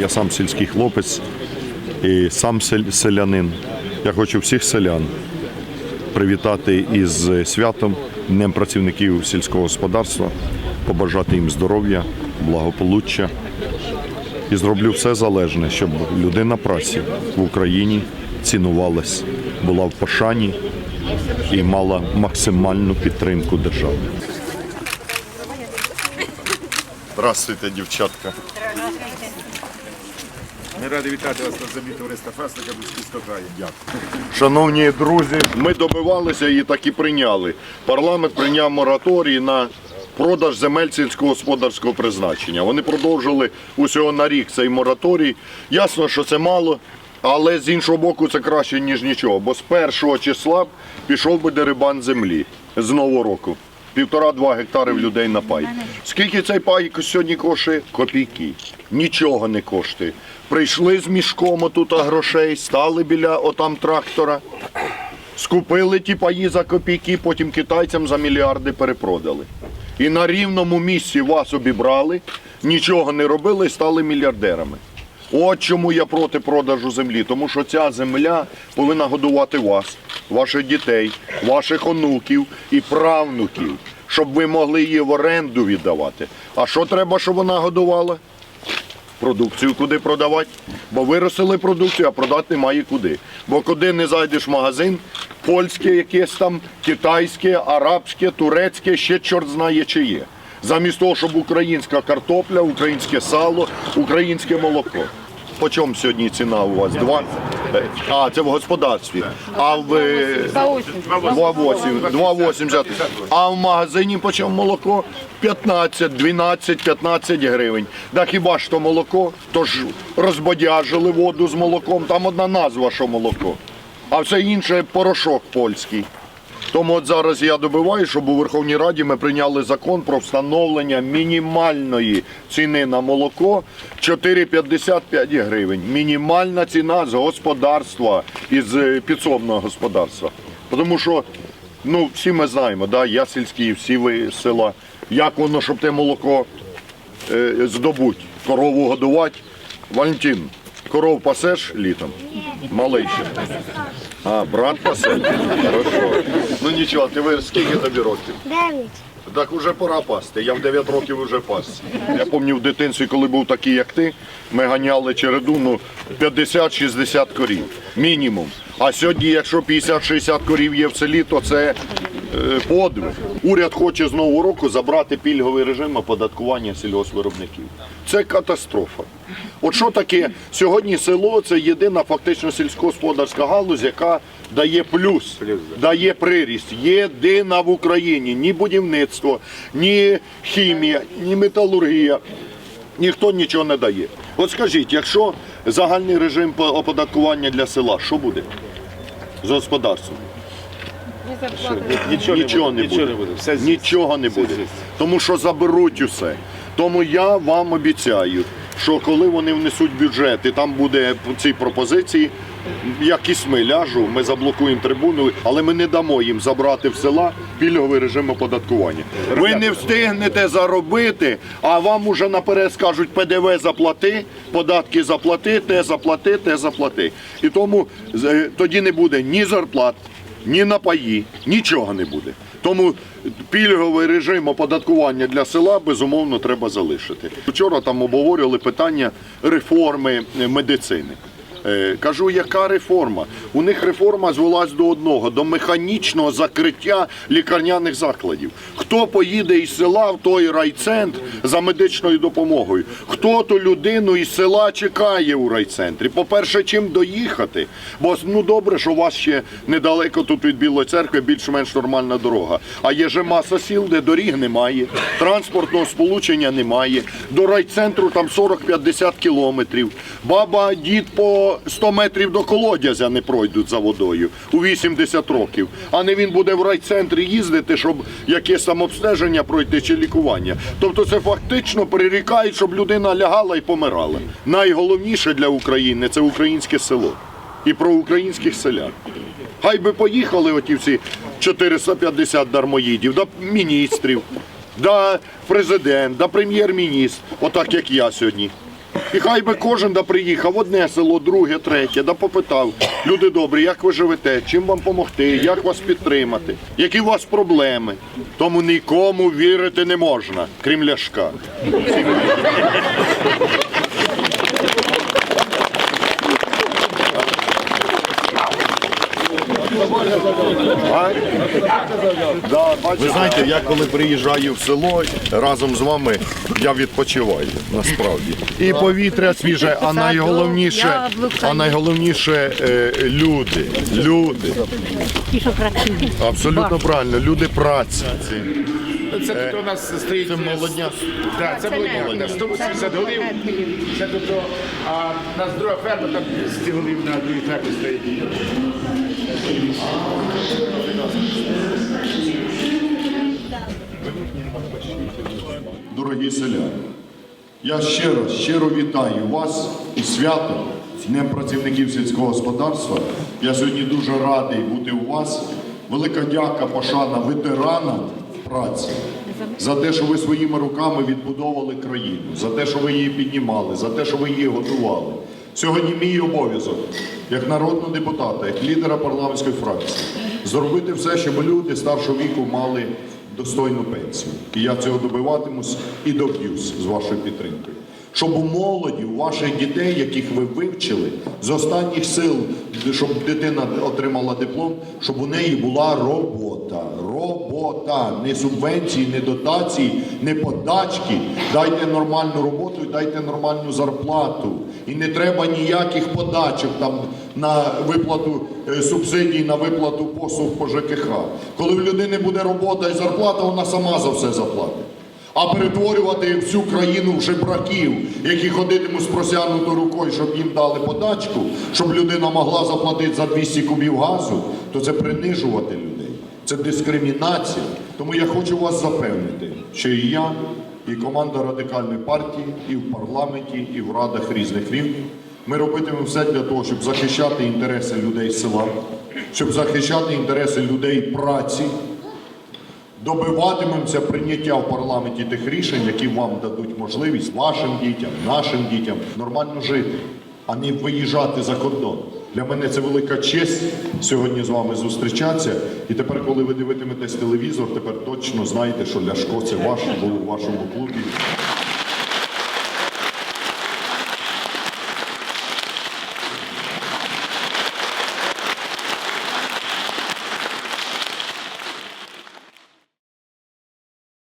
Я сам сільський хлопець і сам селянин. Я хочу всіх селян привітати із святом Днем працівників сільського господарства, побажати їм здоров'я, благополуччя і зроблю все залежне, щоб людина праці в Україні цінувалась, була в пошані і мала максимальну підтримку держави. Здравствуйте, дівчатка. Ми раді вітати вас на землі товариства Фесника Бузьківського краю. Дякую. Шановні друзі, ми добивалися і так і прийняли. Парламент прийняв мораторій на продаж земель сільськогосподарського призначення. Вони продовжили усього на рік цей мораторій. Ясно, що це мало, але з іншого боку це краще, ніж нічого. Бо з першого числа пішов би дерибан землі з нового року. Півтора-два гектари в людей на пай. Скільки цей пай сьогодні коштує? Копійки. Нічого не коштує. Прийшли з мішком отут грошей, стали біля отам трактора, скупили ті паї за копійки, потім китайцям за мільярди перепродали. І на рівному місці вас обібрали, нічого не робили, і стали мільярдерами. От чому я проти продажу землі. Тому що ця земля повинна годувати вас, ваших дітей, ваших онуків і правнуків, щоб ви могли її в оренду віддавати. А що треба, щоб вона годувала? Продукцію куди продавати, бо виростили продукцію, а продати немає куди. Бо куди не зайдеш в магазин, польське якесь там, китайське, арабське, турецьке, ще чорт знає чи є. Замість того, щоб українська картопля, українське сало, українське молоко. По чому сьогодні ціна у вас? Два? Е, А, це в господарстві. А в е, 2,8, 2,80. А в магазині по чому молоко? 15, 12, 15 гривень. Да хіба ж то молоко? То ж розбодяжили воду з молоком, там одна назва, що молоко. А все інше порошок польський. Тому от зараз я добиваю, щоб у Верховній Раді ми прийняли закон про встановлення мінімальної ціни на молоко 4,55 гривень. Мінімальна ціна з господарства, із е, підсобного господарства. Тому що ну, всі ми знаємо, да, я сільський, всі ви села, як воно, щоб те молоко е, здобуть, корову годувати. Валентин, коров пасеш літом? Малий ще. А, брат пасе? Хорошо. Ну нічого, ти ви скільки тобі років? Дев'ять. Так уже пора пасти. Я в 9 років вже пас. Я пам'ятаю в дитинстві, коли був такий, як ти, ми ганяли череду ну, 50-60 корів. Мінімум. А сьогодні, якщо 50-60 корів є в селі, то це е, подвиг. Уряд хоче з нового року забрати пільговий режим оподаткування сільгоспвиробників. Це катастрофа. От що таке? Сьогодні село це єдина фактично сільськогосподарська галузь, яка дає плюс, дає приріст. Єдина в Україні ні будівництво, ні хімія, ні металургія. Ніхто нічого не дає. От скажіть, якщо загальний режим оподаткування для села, що буде з господарством? Нічого, Нічого не Нічого буде. не буде. Все з'їсть. Нічого не буде. з'їсть. Тому що заберуть усе. Тому я вам обіцяю, що коли вони внесуть бюджет і там буде ці пропозиції, як і ми ляжу, ми заблокуємо трибуну, але ми не дамо їм забрати в села пільговий режим оподаткування. Ви не встигнете заробити, а вам уже наперед скажуть ПДВ заплати, податки заплати, те заплати, те заплати. І тому е, тоді не буде ні зарплат, ні на паї, нічого не буде. Тому пільговий режим оподаткування для села безумовно треба залишити. Вчора там обговорювали питання реформи е, медицини. Е, Кажу, яка реформа? У них реформа звелась до одного до механічного закриття лікарняних закладів. Хто поїде із села в той райцентр за медичною допомогою? Хто ту людину із села чекає у райцентрі? По-перше, чим доїхати? Бо ну добре, що у вас ще недалеко тут від Білої церкви більш-менш нормальна дорога. А є же маса сіл, де доріг немає, транспортного сполучення немає. До райцентру там 40-50 кілометрів. Баба, дід по 100 метрів до колодязя не пройдуть за водою у 80 років. А не він буде в райцентрі їздити, щоб якесь там обстеження пройти чи лікування. Тобто це фактично прирікають, щоб людина лягала і помирала. Найголовніше для України це українське село і про українських селян. Хай би поїхали оті всі 450 дармоїдів, до міністрів, да президент, да прем'єр-міністр, отак як я сьогодні. І хай би кожен да приїхав, одне село, друге, третє, да попитав. Люди добрі, як ви живете, чим вам допомогти, як вас підтримати, які у вас проблеми. Тому нікому вірити не можна, крім Ляшка. Ви знаєте, я коли приїжджаю в село разом з вами, я відпочиваю насправді. І повітря свіже, а найголовніше, а найголовніше е, люди. Люди. Абсолютно правильно, люди праці. Це тут у нас стоїть... Це молодня. Так, це молодня. 180 голів. Це тут, а у нас друга ферма, там 200 голів на другій фермі стоїть. Дорогі селяни, я щиро, щиро вітаю вас із святом, з Днем працівників сільського господарства. Я сьогодні дуже радий бути у вас. Велика дяка, пошана ветеранам праці за те, що ви своїми руками відбудовували країну, за те, що ви її піднімали, за те, що ви її готували. Сьогодні мій обов'язок як народного депутата, як лідера парламентської фракції, зробити все, щоб люди старшого віку мали достойну пенсію. І я цього добиватимусь і доб'юсь з вашою підтримкою. Щоб у молоді, у ваших дітей, яких ви вивчили, з останніх сил, щоб дитина отримала диплом, щоб у неї була робота. Робота, не субвенції, не дотації, не подачки. Дайте нормальну роботу і дайте нормальну зарплату. І не треба ніяких подачок там на виплату е, субсидій, на виплату послуг по ЖКХ. Коли в людини буде робота і зарплата, вона сама за все заплатить. А перетворювати всю країну в жебраків, які ходитимуть з просягнутою рукою, щоб їм дали подачку, щоб людина могла заплатити за 200 кубів газу, то це принижувати людей. Це дискримінація. Тому я хочу вас запевнити, що і я, і команда радикальної партії, і в парламенті, і в радах різних рівнів. Ми робитимемо все для того, щоб захищати інтереси людей села, щоб захищати інтереси людей праці, добиватимемося прийняття в парламенті тих рішень, які вам дадуть можливість вашим дітям, нашим дітям нормально жити, а не виїжджати за кордон. Для мене це велика честь сьогодні з вами зустрічатися. І тепер, коли ви дивитиметесь телевізор, тепер точно знаєте, що Ляшко це ваш був у вашому клубі.